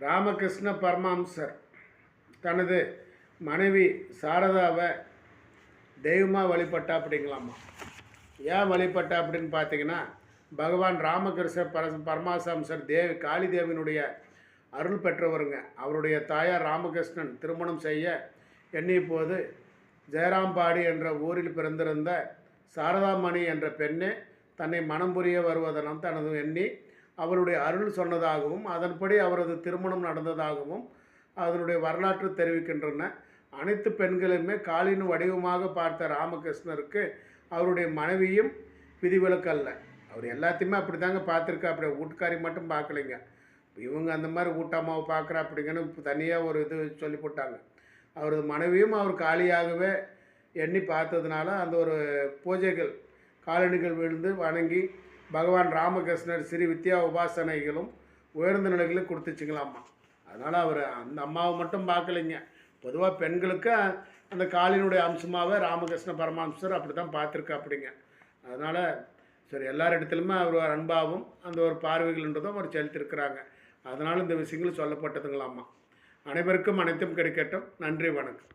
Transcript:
ராமகிருஷ்ண பரமஹம்சர் தனது மனைவி சாரதாவை தெய்வமாக வழிபட்டா அப்படிங்களாமா ஏன் வழிபட்டா அப்படின்னு பார்த்தீங்கன்னா பகவான் ராமகிருஷ்ண பர பரமாசம்சர் தேவி காளி தேவியினுடைய அருள் பெற்றவருங்க. அவருடைய தாயார் ராமகிருஷ்ணன் திருமணம் செய்ய எண்ணிய போது ஜெயராம்பாடி என்ற ஊரில் பிறந்திருந்த சாரதாமணி என்ற பெண்ணே தன்னை மனம் புரிய வருவதெல்லாம் தனது எண்ணி அவருடைய அருள் சொன்னதாகவும் அதன்படி அவரது திருமணம் நடந்ததாகவும் அதனுடைய வரலாற்று தெரிவிக்கின்றன. அனைத்து பெண்களுமே காலின் வடிவமாக பார்த்த ராமகிருஷ்ணருக்கு அவருடைய மனைவியும் விதிவிலக்கு அல்ல அவர் எல்லாத்தையுமே அப்படி தாங்க பார்த்துருக்கா அப்படி வீட்டுக்காரி மட்டும் பார்க்கலைங்க. இவங்க அந்த மாதிரி ஊட்டம்மாவை பார்க்குறா அப்படிங்கன்னு தனியாக ஒரு இது சொல்லி போட்டாங்க. அவரது மனைவியும் அவர் காலியாகவே எண்ணி பார்த்ததுனால அந்த ஒரு பூஜைகள் காலணிகள் விழுந்து வணங்கி பகவான் ராமகிருஷ்ணர் ஸ்ரீ வித்யா உபாசனைகளும் உயர்ந்த நிலைகளும் கொடுத்துச்சிங்களாம்மா அதனால் அவர் அந்த அம்மாவை மட்டும் பார்க்கலைங்க. பொதுவாக பெண்களுக்கு அந்த காளினுடைய அம்சமாகவே ராமகிருஷ்ண பரமாம்சர் அப்படி தான் பார்த்துருக்கா அப்படிங்க அதனால் சரி எல்லார் இடத்துலையுமே அவர் ஒரு அன்பாகவும் அந்த ஒரு பார்வைகள்ன்றதும் அவர் செலுத்திருக்கிறாங்க. அதனால் இந்த விஷயங்கள் சொல்லப்பட்டதுங்களாம்மா அனைவருக்கும் அனைத்தும் கிடைக்கட்டும். நன்றி வணக்கம்.